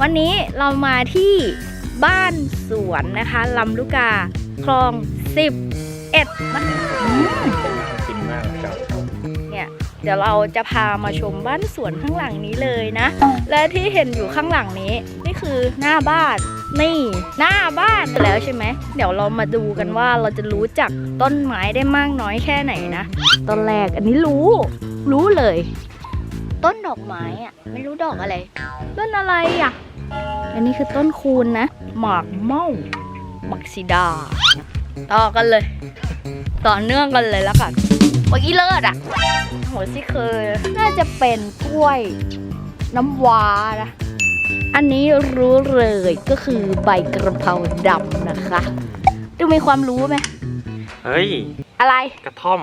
วันนี้เรามาที่บ้านสวนนะคะลำลูกกาคลอง 11นะอืมกินมากครับเนี่ยเดี๋ยวเราจะพามาชมบ้านสวนข้างหลังนี้เลยนะ และที่เห็นอยู่ข้างหลังนี้ นี่คือหน้าบ้านนี่หน้าบ้านแล้วใช่ไหม เดี๋ยวเรามาดูกันว่าเราจะรู้จักต้นไม้ได้มากน้อยแค่ไหนนะต้นแรกอันนี้รู้ รู้เลย ต้นดอกไม้อะไม่รู้ดอกอะไร ต้นอะไรอะอันนี้คือต้นคูณนะหมากเม่าหมากสีดา ต่อกันเลย ต่อเนื่องกันเลยแล้วกันเมื่อกี้เลิศอะโหสิเคยน่าจะเป็นกล้วย น้ำว้านะอันนี้รู้เลยก็คือใบกระเพราดำนะคะดูมีความรู้ไหมเฮ้ย อะไรกระท่อม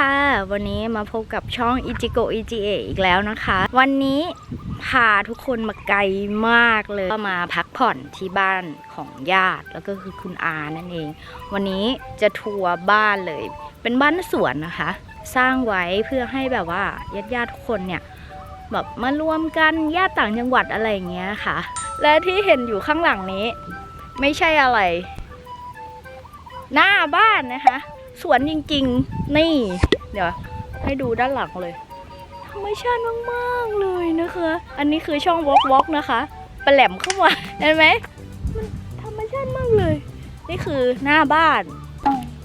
ค่ะ วันนี้มาพบกับช่อง i j i g o i g a อีกแล้วนะคะ วันนี้พาทุกคนมาไกลมากเลยก็มาพักผ่อนที่บ้านของญาติแล้วก็คือคุณอานั่นเอง วันนี้จะทัวร์บ้านเลย เป็นบ้านสวนนะคะ สร้างไว้เพื่อให้แบบว่าญาติญาติทุกคนเนี่ยแบบมารวมกันญาติต่างจังหวัดอะไรอย่างเงี้ยค่ะ และที่เห็นอยู่ข้างหลังนี้ ไม่ใช่อะไร หน้าบ้านนะคะ สวนจริงๆ นี่ เดี๋ยว ให้ดูด้านหลังเลย ธรรมชาติมากๆเลยนะคะ อันนี้คือช่องวอล์กวอล์กนะคะปแหลมเข้ามาเห็นไหมมันธรรมชาติมากเลย นี่คือหน้าบ้าน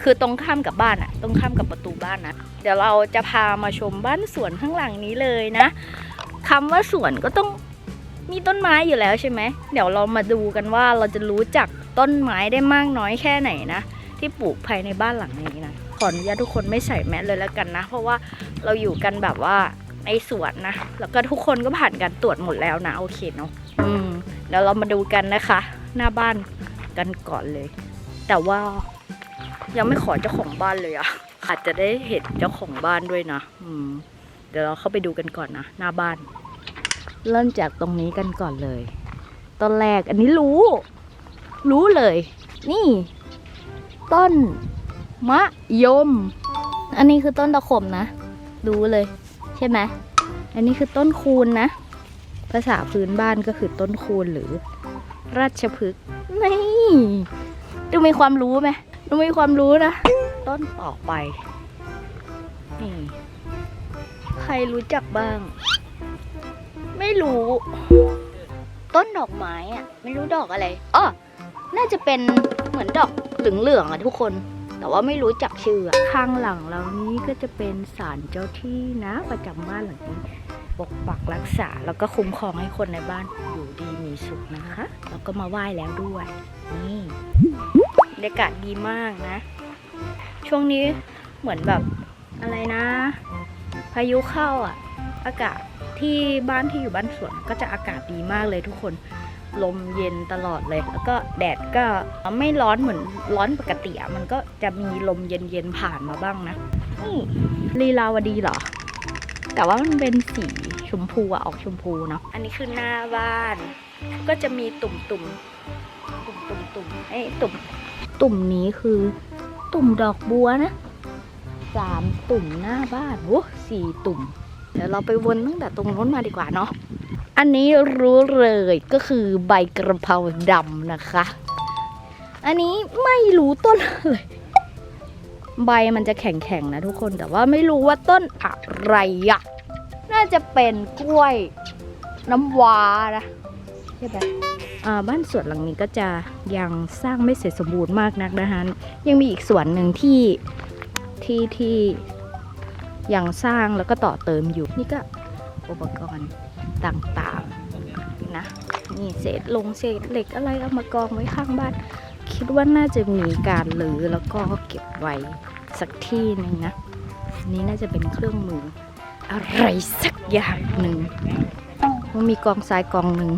คือตรงข้ามกับบ้านอะตรงข้ามกับประตูบ้านนะ เดี๋ยวเราจะพามาชมบ้านสวนข้างหลังนี้เลยนะคำว่าสวนก็ต้องมีต้นไม้อยู่แล้วใช่ไหม เดี๋ยวเรามาดูกันว่าเราจะรู้จักต้นไม้ได้มากน้อยแค่ไหนนะ ที่ปลูกภายในบ้านหลังนี้นะ ขออนุญาตทุกคนไม่ใส่แมสเลยแล้วกันนะ เพราะว่าเราอยู่กันแบบว่าในสวนนะ แล้วก็ทุกคนก็ผ่านการตรวจหมดแล้วนะ โอเคเนาะอืมเดี๋ยวเรามาดูกันนะคะ หน้าบ้านกันก่อนเลย แต่ว่ายังไม่ขอเจ้าของบ้านเลยอะอาจจะได้เห็นเจ้าของบ้านด้วยนะ อืม เดี๋ยวเราเข้าไปดูกันก่อนนะ หน้าบ้าน เริ่มจากตรงนี้กันก่อนเลยต้นแรกอันนี้รู้ รู้เลย นี่ ต้นมะยม อันนี้คือต้นตะขบนะ รู้เลย ใช่ไหม อันนี้คือต้นคูณนะ ภาษาพื้นบ้านก็คือต้นคูณหรือ ราชพฤกษ์นี่ดูมีความรู้ไหมดูมีความรู้นะ ต้นต่อไป นี่ ใครรู้จักบ้าง ไม่รู้ ต้นดอกไม้อะไม่รู้ดอกอะไรอ้อน่าจะเป็นเหมือนดอก เหลืองๆอะทุกคน แต่ว่าไม่รู้จักชื่อข้างหลังเรานี้ก็จะเป็นศาลเจ้าที่นะ ประจำบ้านหลังนี้ปกปักรักษาแล้วก็คุ้มครองให้คนในบ้านอยู่ดีมีสุขนะคะ แล้วก็มาไหว้แล้วด้วย นี่บรรยากาศดีมากนะ ช่วงนี้เหมือนแบบอะไรนะ พายุเข้าอะ อากาศที่บ้านที่อยู่บ้านสวนก็จะอากาศดีมากเลยทุกคน ลมเย็นตลอดเลย แล้วก็แดดก็ไม่ร้อนเหมือนร้อนปกติอะมันก็จะมีลมเย็นๆผ่านมาบ้างนะนี่ลีลาวดีเหรอ แต่ว่ามันเป็นสีชมพูอะออกชมพูเนาะอันนี้คือหน้าบ้าน ก็จะมีตุ่มตุ่มตุ่มตุ่มตุ่มไอ้ยตุ่มตุ่มนี้คือตุ่มดอกบัวนะสามตุ่มหน้าบ้านโอ้สี่ตุ่มเดี๋ยวเราไปวนตั้งแต่ตรงโน้นมาดีกว่าเนาะ อันนี้รู้เลยก็คือใบกระเพราดำนะคะ อันนี้ไม่รู้ต้นเลยใบมันจะแข็งๆนะทุกคนแต่ว่าไม่รู้ว่าต้นอะไรอะน่าจะเป็นกล้วยน้ำว้านะใช่ไหมอ่าบ้านสวนหลังนี้ก็จะยังสร้างไม่เสร็จสมบูรณ์มากนักนะคะยังมีอีกส่วนหนึ่งที่ที่ที่ยังสร้างแล้วก็ต่อเติมอยู่นี่ก็ อุปกรณ์ต่างๆนะ นี่เศษลงเศษเหล็กอะไรเอามากองไว้ข้างบ้าน คิดว่าน่าจะมีการลือแล้วก็เก็บไว้สักที่หนึ่งนะนนี้น่าจะเป็นเครื่องมือ อะไรสักอย่างหนึ่งมันมีกองทรายกองหนึ่ง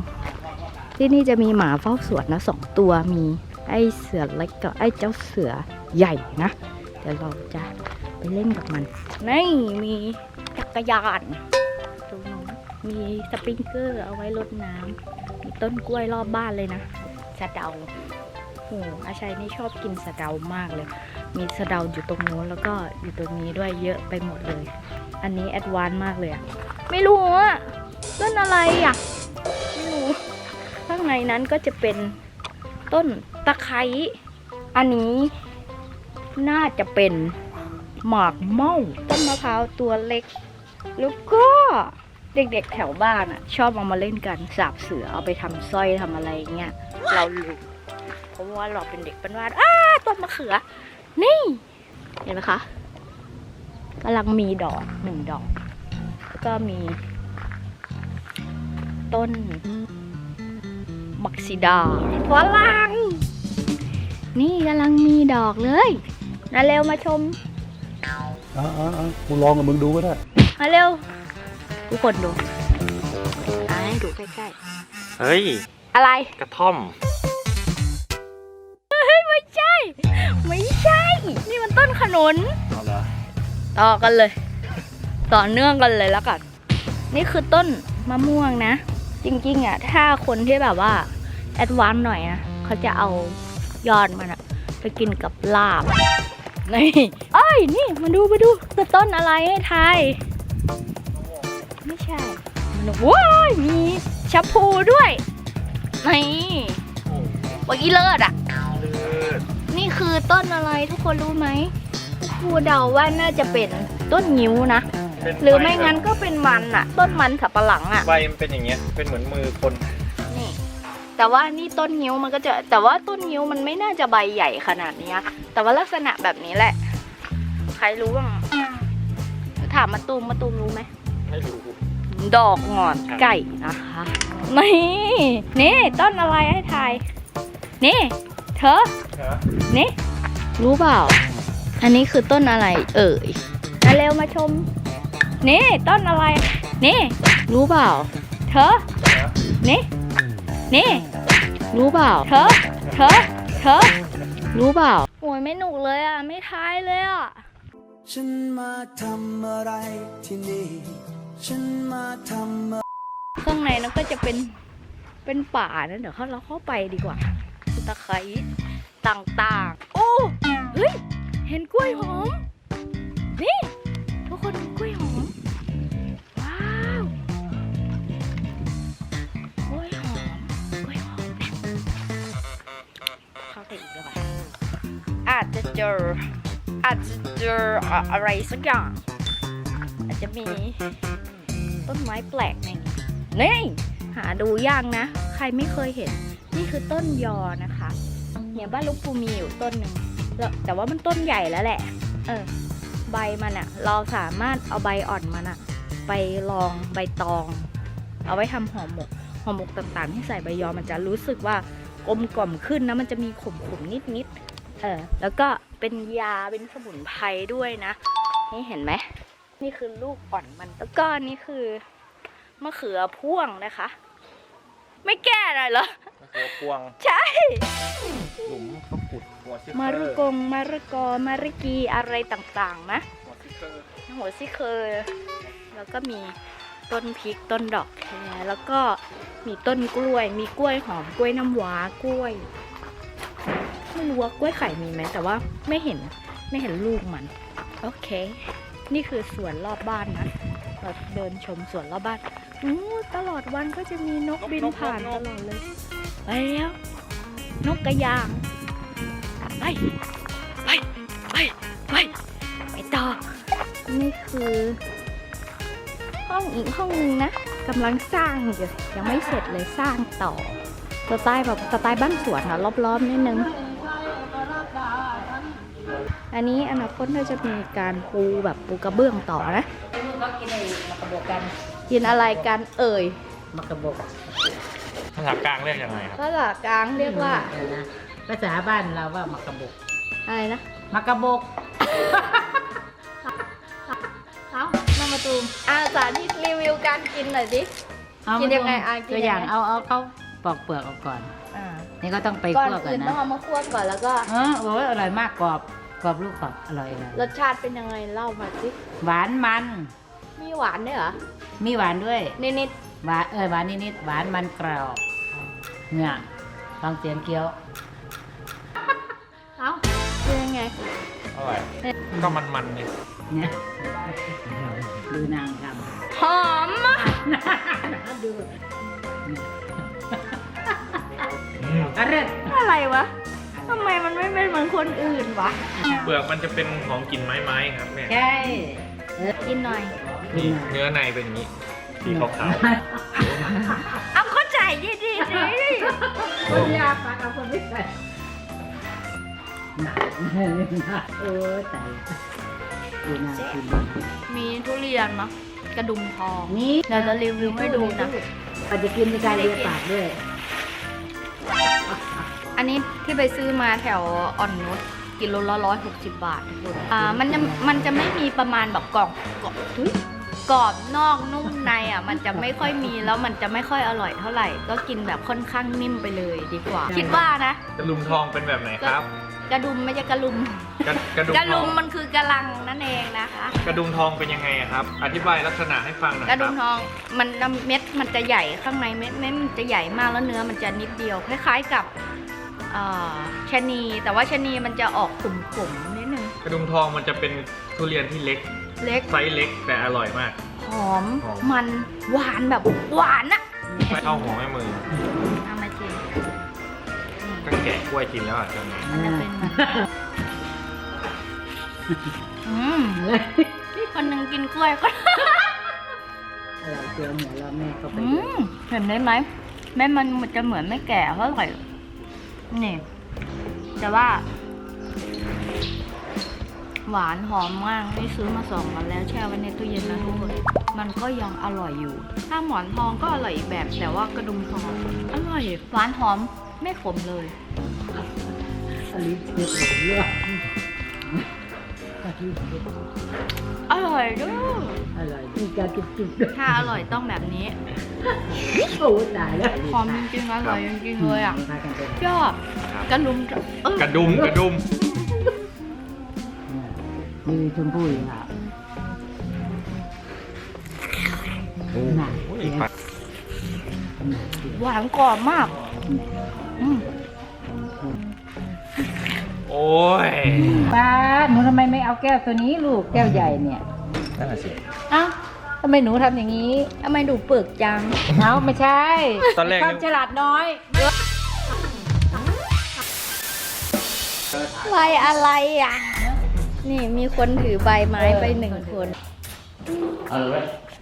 ที่นี่จะมีหมาเฝ้าสวนนะสองตัวมีไอ้เสือเล็กกับไอ้เจ้าเสือใหญ่นะเดี๋ยวเราจะไปเล่นกับมันนี่มีจักรยาน มีสปริงเกอร์เอาไว้รดน้ำมีต้นกล้วยรอบบ้านเลยนะสะเดาโหอาชัยนี่ชอบกินสะเดามากเลย มีสะเดาอยู่ตรงโน้นแล้วก็อยู่ตรงนี้ด้วยเยอะไปหมดเลย อันนี้แอดวานซ์มากเลยอะไม่รู้อะต้นอะไรอะไม่รู้ข้างในนั้นก็จะเป็นต้นตะไคร้อันนี้น่าจะเป็นหมากเม่าต้นมะพร้าวตัวเล็ก แล้วก็ เด็กๆแถวบ้านอะ ชอบเอามาเล่นกันสาบเสือเอาไปทำสร้อยทำอะไรเงี้ยเราลืมเพราะว่าเราเป็นเด็กเป็นวาดอ้าต้นมะเขือ นี่ เห็นไหมคะกำลังมีดอกหนึ่งดอก แล้วก็มี ต้นมักซิดาฝรั่งนี่กำลังมีดอกเลยนาเร็วมาชมอ่าอ่าอ่ากูลองกับมึงดูก็ได้มาเร็ว ทุกคนดูอ่าให้ดูใกล้เฮ้ย ๆ อะไร กระท่อมไม่ใช่ ไม่ใช่ นี่มันต้นขนุน เอาเหรอต่อกันเลย ต่อเนื่องกันเลยแล้วกัน นี่คือต้นมะม่วงนะ จริงๆอะ ถ้าคนที่แบบว่า แอดวานซ์หน่อยนะเขาจะเอายอดมันอะไปกินกับลาบ นี่เอ้ย นี่มาดูมาดูคือต้นอะไรให้ทาย ไม่ใช่มันว้ายมีชะพูด้วยนี่วากี้เลิศอะ นี่คือต้นอะไรทุกคนรู้ไหมครูเดาว่าน่าจะเป็นต้นงิ้วนะเป็นหรือไม่งั้นก็เป็นมันอะต้นมันสับปะหลังอะใบมันเป็นอย่างเงี้ยเป็นเหมือนมือคนนี่แต่ว่านี่ต้นงิ้วมันก็จะแต่ว่าต้นงิ้วมันไม่น่าจะใบใหญ่ขนาดเนี้ยแต่ว่าลักษณะแบบนี้แหละ ใครรู้บ้างถามมาตูมมาตูมรู้ไหม ไม่รู้ดอกงอนไก่นะคะนี่นี่ต้นอะไรให้ทายนี่เธอนี่รู้เปล่า อันนี้คือต้นอะไร เอ่ยมาเร็วมาชม นี่ต้นอะไร นี่รู้เปล่า เธอนี่นี่รู้เปล่า เธอ เธอ เธอ รู้เปล่า โอ้ยไม่หนุกเลยอะ ไม่ทายเลยอะ ฉันมาทำอะไรที่นี่ ฉันมาทำอะไรข้างในนั้นก็จะเป็นเป็นป่านะเดี๋ยวเขาเราเข้าไปดีกว่าตะไคร้ต่างๆ โอ้เฮ้ยเห็นกล้วยหอมนี่ทุกคนกล้วยหอมว้าวกล้วยหอมกล้วยหอมเข้าไปอีกแล้วค่ะอาจจะเจออาจจะเจออะไรสักอย่าง อาจจะมี ต้นไม้แปลกในนี่หาดูยากนะ ใครไม่เคยเห็น นี่คือต้นยอนะคะ เนี่ยบ้านลูกปูมีอยู่ต้นหนึ่งแล้วแต่ว่ามันต้นใหญ่แล้วแหละ เออ ใบมันอะเราสามารถเอาใบอ่อนมันอะไปลองใบตอง เอาไว้ทำห่อหมกห่อหมกต่างๆ ที่ใส่ใบยอมันจะรู้สึกว่ากลมกล่อมขึ้นนะมันจะมีขมๆนิดๆเออแล้วก็เป็นยาเป็นสมุนไพรด้วยนะ นี่เห็นไหม นี่คือลูกอ่อนมันแล้วก็นี่คือมะเขือพ่วงนะคะ ไม่แก้อะไรเหรอหัวพวง ใช่ หลุมเขาขุดหัวซิมารุกงมารุกอมาริกีอะไรต่างๆ นะหัวซิเกอร์หัวซิเคอร์แล้วก็มีต้นพริกต้นดอกแครแล้วก็มีต้นกล้วย มีกล้วยหอมกล้วยน้ำว้ากล้วยไม่รู้ว่ากล้วยไข่มีไหมแต่ว่าไม่เห็นไม่เห็นลูกมัน โอเค นี่คือสวนรอบบ้านนะเราเดินชมสวนรอบบ้านอู้ตลอดวันก็จะมีนกบินผ่านตลอดเลยไปแล้วนกกระยางไปไปไปไปไปต่อนี่คือห้องอีกห้องหนึ่งนะกำลังสร้างอยู่ยังไม่เสร็จเลยสร้างต่อสไตล์แบบสไตล์บ้านสวนอะรอบๆนิดนึง อันนี้อนาคตเราจะมีการปูแบบปูกระเบื้องต่อนะก็กินไอ้มากระบอกกันกินอะไรกันเอ่ยมากระบอกภาษากลางเรียกยังไงครับภาษากลางเรียกว่าเออนะภาษาบ้านเราว่ามากระบอกอะไรนะมากระบอกเขาน้ำมาตูมอาสาธิตรีวิวการกินหน่อยสิเอากินยังไงอะกินตัวอย่างยังไงเอาเอาเขาปอกเปลือกออกก่อนอ่านี่ก็ต้องไปก่อนคั่วก่ออื่นนนะต้องเอามาคั่วก่อนแล้วก็เออโอ้ยอร่อยมากกรอบ กรอบลูกกรอบอร่อยเลยรสชาติเป็นยังไงเล่ามาสิหวานมัน มีหวานด้วยเหรอ มีหวานด้วย นิดหวานเออหวานนิดๆหวานมันกรอบเนี่ยฟังเสียงเคี้ยวๆเอ้าเป็นยังไงร่อยก็มันๆเนี่ยเนี่ยดูนางทหอมมากำดูอืมอร่อยอะไรวะ ทำไมมันไม่เป็นเหมือนคนอื่นวะเปลือกมันจะเป็นของกลิ่นไม้ๆครับแม่ใช่กินหน่อย นี่เนื้อในเป็นอย่างนี้สีขาวเอาเข้าใจดิดิดิคนยากปากเอาคนไม่ใส่หนักโอ้ตายดูนางกินมีทุเรียนมะกระดุมทองนี่เดี๋ยวจะรีวิวให้ดูนะอาจจะกินในการเลียปากด้วย อันนี้ที่ไปซื้อมาแถวอ่อนนุชกิโลละร้อยหกสิบบาททุกคนอ่ามันจะมันจะไม่มีประมาณแบบกรอบกรอบอุ๊ยกรอบนอกนุ่มในอะ มันจะไม่ค่อยมีแล้วมันจะไม่ค่อยอร่อยเท่าไหร่ ก็กินแบบค่อนข้างนิ่มไปเลยดีกว่า คิดว่านะๆกระลุมทองเป็นแบบไหนครับ กระดุมไม่ใช่กระลุม กระกระดุมกระทลุองมมันคือกระลังนั่นเองนะคะ กระดุมทองเป็นยังไงอะครับ อธิบายลักษณะให้ฟังหน่อยกระดุคมรับทองมันเม็ดมันจะใหญ่ข้างในเม็ดเม็ดมันจะใหญ่มากแล้วเนื้อมันจะนิดเดียวคล้ายๆกับ เอ่อชะนีแต่ว่าชะนีมันจะออกขมๆนิดนึงกระดุมทองมันจะเป็นทุเรียนที่เล็กเล็กไซส์เล็กแต่อร่อยมาก หอมหอม มันหวานแบบหวานอะไม่เข้าหัวแม่มือเอามาชิมก็แกะกล้วยกินแล้วอะตอนนี้มันจะเป็นแบบอืมคนหนึ่งกินกล้วยก็ อะไรเจียวหัวเราะแม่เข้าไปอืด้วยมเห็นได้ไหมแม่มันมันจะเหมือนไม่แก่เท่าไหร่ นี่ แต่ว่า หวานหอมมากนี่ซื้อมาสองวันแล้วแช่ไว้ในตู้เย็นนะทุกคนมันก็ยังอร่อยอยู่ ถ้าหมอนทองก็อร่อยอีกแบบแต่ว่ากระดุมทองอร่อยหวานหอมไม่ขมเลยอันนี้เผ็ดเลือ ดอร่อยด้วยอร่อยมีการจุบๆด้วยถ้าอร่อยต้องแบบนี้ โอ้ตายแล้วหอมจริงๆอร่อยจริงๆเลยอะพากันไปไหนยอดกระดุมเออกระดุมกระดุมนี่ชมพู่อยู่ค่ะหนักโอ้ยเสียงปัดหนักเสียงหวานกรอบมากอืมโอ้ยป้าหนูทำไมไม่เอาแก้วตัวนี้ลูกแก้วใหญ่เนี่ยนั่นแหละสิเอ้าทำไมหนูทำอย่างนี้ทำไมดูเปลือกจังเอาไม่ใช่ตอนแรกความนึกฉลาดน้อยใบอะไรอะ นี่มีคนถือใบไม้ไปหนึ่งคนเอาเลยไหม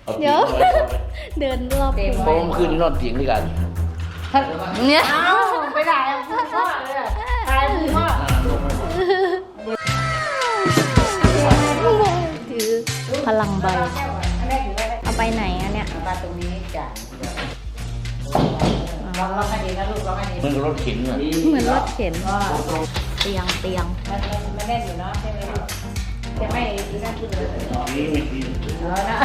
อาเดี๋ยวตีนอาไเดินรอบเต็มโป้งขึ้นนอนเตียงด้วยกันเนี่ย ลองลองให้ดีนะลูกลองให้ดีมันก็รถเข็นอะเหมือนรถเข็นก็เตียงเตียงมันมันมันแน่นอยู่เนาะใช่ไหมลูกจะไม่ดีนั่นขึ้นเลยนี่ไม่ดีเออนะ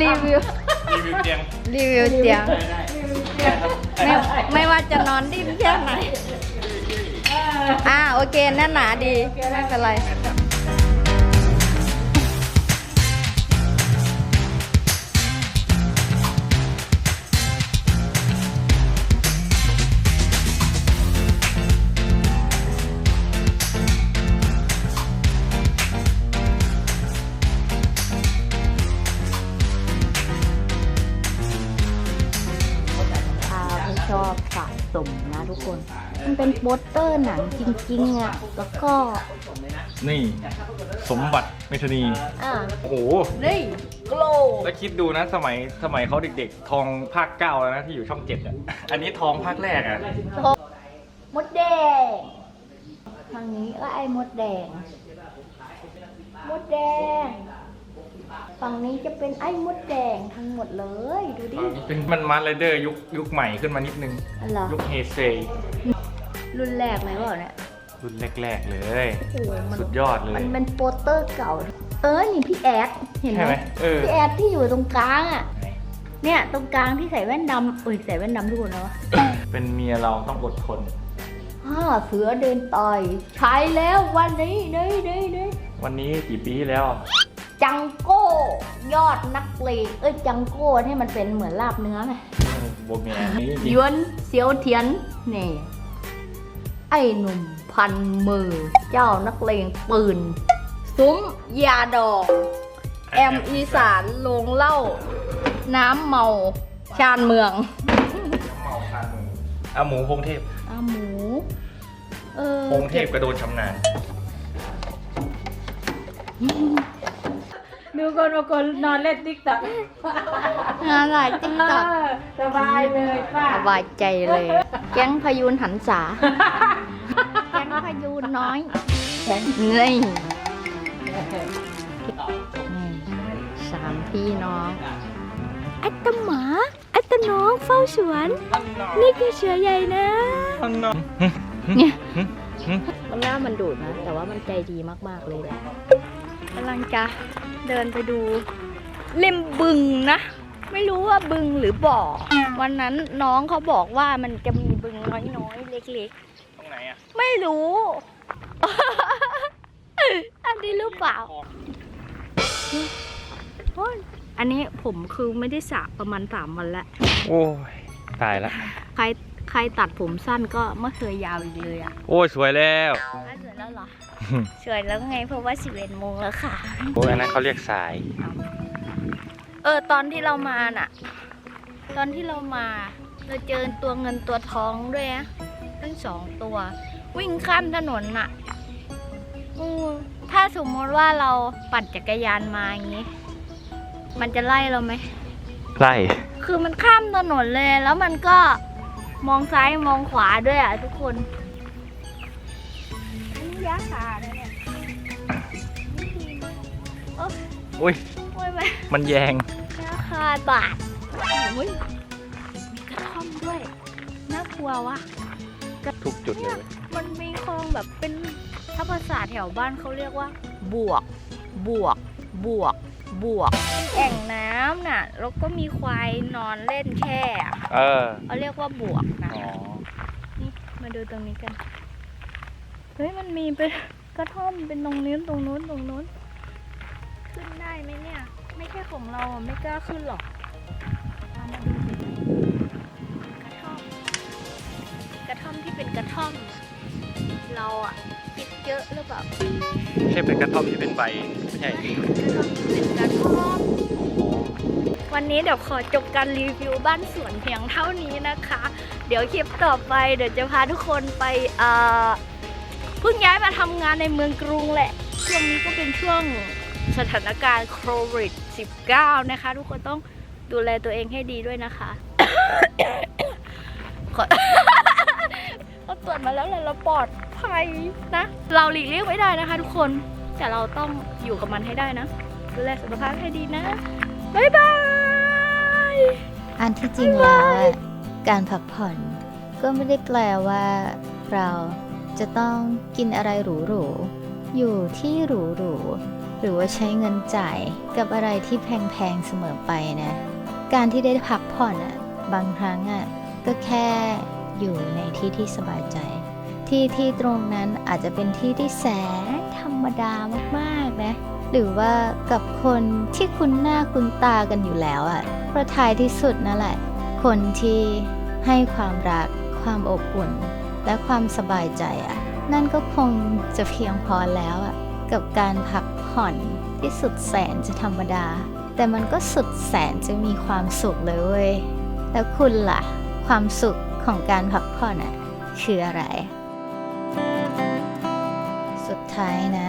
รีวิวรีวิวเตียงรีวิวเตียงไม่ไม่ว่าจะนอนดิ้นแค่ไหนอ่าโอเคแน่นหนาดีไม่เป็นไร เป็นโปสเตอร์หนังจริงๆอะแล้วก็นี่ สมบัติเมธานีอ่าโอ้โห นี่โกลแล้วคิดดูนะสมัยสมัยเขาเด็กๆ ทองภาคเก้าแล้วนะที่อยู่ช่องเจ็ดอะ อันนี้ทองภาคแรกอะ มดแดงทางนี้ก็ไอ้มดแดง มดแดง ฝั่งนี้จะเป็นไอ้มดแดงทั้งหมดเลยดูดิเป็นมันมาร์ไรเดอร์ยุคยุคใหม่ขึ้นมานิดนึง อันเหรอยุคเฮเซย์ รุ่นแรกเลยเปล่าเนี่ยรุ่นแรกๆเลย โอ้โหมันสุดยอดเลยมันเป็นโปสเตอร์เก่า เออนี่พี่แอดเห็นใช่ไหไหมมเออ พี่แอดที่อยู่ตรงกลางอะเนี่ยตรงกลางที่ใส่แว่นดำเอ้ยใส่แว่นดำทุกคนนะวะเป็นเมียเราต้องอดทนห้าเสือเดินต่อยใช้แล้ววันนี้นี่นี่นี่วันนี้กี่ปีที่แล้วจังโก้ยอดนักเลงเอ้ยจังโก้ที่มันเป็นเหมือนลาบเนื้อไงโบเมียนี่จริงหยวนเสียวเทียนนี่ ไอ้หนุ่มพันมือ เจ้านักเลงปืน ซุ้มยาดอง แอมอีสานลงเหล้า น้ำเมา ชานเมืองเมาคานมืออะหมูพงเทพอาหมู เออพงเทพกระโดนชำนาญ ดูคนบางคนนอนเล่นติ๊กต็อกงานหลายติ๊กต็อกสบายเลยป้าสบายใจเลย แก๊งพยูนหันษา แก๊งพยูนน้อยนี่นี่สามพี่น้องอัตหมาอัตน้องเฝ้าสวน นี่คือเสือใหญ่นะเนี่ยมันหน้ามันดุนะ แต่ว่ามันใจดีมาก ๆ เลยแหละกำลังจะ เดินไปดูเล่มบึงนะ ไม่รู้ว่าบึงหรือบ่อ วันนั้นน้องเขาบอกว่ามันจะมีบึงน้อยๆเล็กตรงไหนอะๆ ไม่รู้ อันนี้หรือเปล่า โอ้ยอันนี้ผมคือไม่ได้สระประมาณสามวันแล้ว โอ้ยตายละ ใครใครตัดผมสั้นก็ไม่เคยยาวอีกเลยอะ โอ้ยสวยแล้วสวยแล้วเหรอ สวยแล้วไงเพราะว่าสิบเอ็ดโมงแล้วค่ะ โอ้ยอันนั้นเขาเรียกสาย เออ ตอนที่เรามาน่ะ ตอนที่เรามาเราเจอตัวเงินตัวทองด้วยนะทั้งสองตัว วิ่งข้ามถนนน่ะอือถ้าสมมติว่าเราปั่นจักรยานมาอย่างนี้ มันจะไล่เราไหม ไล่ คือมันข้ามถนนเลย แล้วมันก็มองซ้ายมองขวาด้วยอะทุกคนอันนี้ยา ขาเลยเนี่ยนี่ดีมากโอ้อุ้ย โอ้ยแม่มันแยง ราคาบาทโอ้ยมีกระท่อมด้วย น่ากลัววะทุกจุดเลยมันมีคลองแบบเป็นถ้าภาษาแถวบ้านเขาเรียกว่า บวก บวก บวก บวกเป็นแอ่งน้ำน่ะ แล้วก็มีควายนอนเล่นแช่อะเออ เขาเรียกว่าบวกนะ อ๋อ นี่มาดูตรงนี้กัน เฮ้ยมันมีเป็นกระท่อมเป็นตรงนี้ตรงนู้นตรงนู้น ขึ้นได้ไหมเนี่ย ไม่ใช่ของเราอะไม่กล้าขึ้นหรอกเอามาดูสิกระท่อม กระท่อมที่เป็นกระท่อม เราอะคิดเยอะหรือเปล่าไม่ใช่เป็นกระท่อมที่เป็นใบไม่ใช่ กระท่อมที่เป็นกระท่อม วันนี้เดี๋ยวขอจบการรีวิวบ้านสวนเพียงเท่านี้นะคะ เดี๋ยวคลิปต่อไปเดี๋ยวจะพาทุกคนไปเอ่อ เพิ่งย้ายมาทำงานในเมืองกรุงแหละ ช่วงนี้ก็เป็นช่วงสถานการณ์โควิด -19 นะคะ ทุกคนต้องดูแลตัวเองให้ดีด้วยนะคะขอเราตรวจมาแล้วแหละเราปลอดภัยนะ เราหลีกเลี่ยงไม่ได้นะคะทุกคน แต่เราต้องอยู่กับมันให้ได้นะ ดูแลสุขภาพให้ดีนะ บ๊ายบาย อันที่จริงแล้วการพักผ่อนก็ไม่ได้แปลว่าเรา จะต้องกินอะไรหรูๆ อยู่ที่หรูๆ หรือว่าใช้เงินจ่ายกับอะไรที่แพงๆ เสมอไปนะ การที่ได้พักผ่อนอะบางครั้งอะก็แค่อยู่ในที่ที่สบายใจ ที่ที่ตรงนั้นอาจจะเป็นที่ที่แสนธรรมดามากๆ นะ หรือว่ากับคนที่คุ้นหน้าคุ้นตากันอยู่แล้วอะ่ะเพระทายที่สุดนั่นแหละ คนที่ให้ความรักความอบอุ่น และความสบายใจอะ่ะ นั่นก็คงจะเพียงพอแล้วอะ่ะ กับการพักผ่อนที่สุดแสนจะธรรมดา แต่มันก็สุดแสนจะมีความสุขเลยเว้ย แล้วคุณล่ะ ความสุขของการพักผ่อนอะ คืออะไร สุดท้ายนะ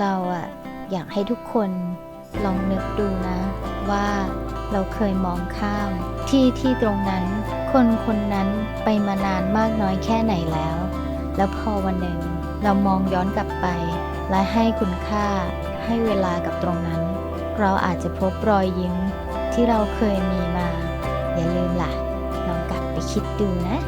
เราอะอยากให้ทุกคน ลองนึกดูนะว่าเราเคยมองข้าม ที่ที่ตรงนั้น คนคนนั้นไปมานานมากน้อยแค่ไหนแล้ว แล้วพอวันหนึ่งเรามองย้อนกลับไป และให้คุณค่าให้เวลากับตรงนั้น เราอาจจะพบรอยยิ้มที่เราเคยมีมา อย่าลืมล่ะลองกลับไปคิดดูนะ